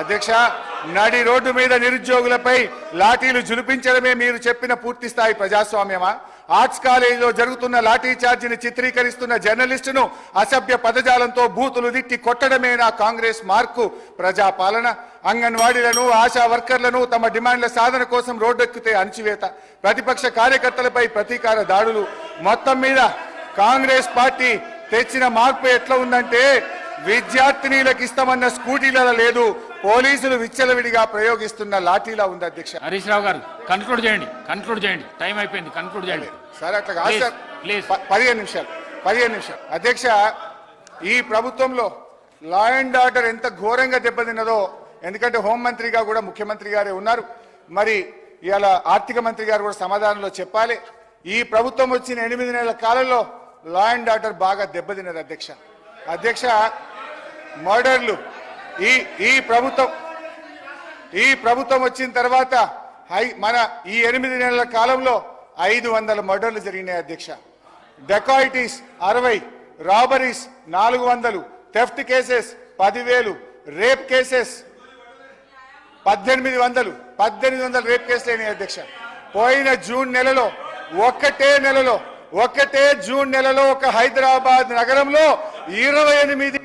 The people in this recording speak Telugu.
అధ్యక్ష నడి రోడ్డు మీద నిరుద్యోగులపై లాఠీలు జులిపించడమే మీరు చెప్పిన పూర్తి స్థాయి ప్రజాస్వామ్యమా? ఆర్ట్స్ కాలేజీలో జరుగుతున్న లాఠీ చార్జిని చిత్రీకరిస్తున్న జర్నలిస్టును అసభ్య పదజాలంతో బూతులు దిట్టి కొట్టడమే నా కాంగ్రెస్ మార్కు? ప్రజాపాలన అంగన్వాడీలను ఆశా వర్కర్లను తమ డిమాండ్ల సాధన కోసం రోడ్డెక్కితే అణచివేత. ప్రతిపక్ష కార్యకర్తలపై ప్రతీకార దాడులు. మొత్తం మీద కాంగ్రెస్ పార్టీ తెచ్చిన మార్పు ఎట్లా ఉందంటే విద్యార్థినీలకు ఇస్తామన్న స్కూటీలలో లేదు పోలీసులు విచ్చలవిడిగా ప్రయోగిస్తున్న లాఠీలా ఉంది అధ్యక్ష. హరీష్ రావు గారు కన్క్లూడ్ చేయండి కన్క్లూడ్ చేయండి. టైం అయిపోయింది కన్క్లూడ్ చేయండి. సార్ అట్లా కాదు సార్. పదిహేను నిమిషాలు పదిహేను నిమిషాలు. అధ్యక్ష ఈ ప్రభుత్వంలో లా అండ్ ఆర్డర్ ఎంత ఘోరంగా దెబ్బతిన్నదో ఎందుకంటే హోంమంత్రిగా కూడా ముఖ్యమంత్రి గారే ఉన్నారు. మరి ఇవాళ ఆర్థిక మంత్రి గారు కూడా సమాధానంలో చెప్పాలి. ఈ ప్రభుత్వం వచ్చిన ఎనిమిది నెలల కాలంలో లా అండ్ ఆర్డర్ బాగా దెబ్బతిన్నది అధ్యక్ష. అధ్యక్ష మర్డర్లు. ఈ ఈ ప్రభుత్వం ఈ ప్రభుత్వం వచ్చిన తర్వాత హై మన ఈ ఎనిమిది నెలల కాలంలో ఐదు వందల మర్డర్లు జరిగినాయి అధ్యక్ష. డెకాయిటీస్ అరవై రాబరీస్ నాలుగు వందలు థెఫ్ట్ కేసెస్ పదివేలు రేప్ కేసెస్ పద్దెనిమిది వందలు పద్దెనిమిది వందల రేప్ కేసులు అయినాయి అధ్యక్ష. పోయిన జూన్ నెలలో ఒక్కటే నెలలో ఒక్కటే జూన్ నెలలో ఒక హైదరాబాద్ నగరంలో ఇరవై ఎనిమిది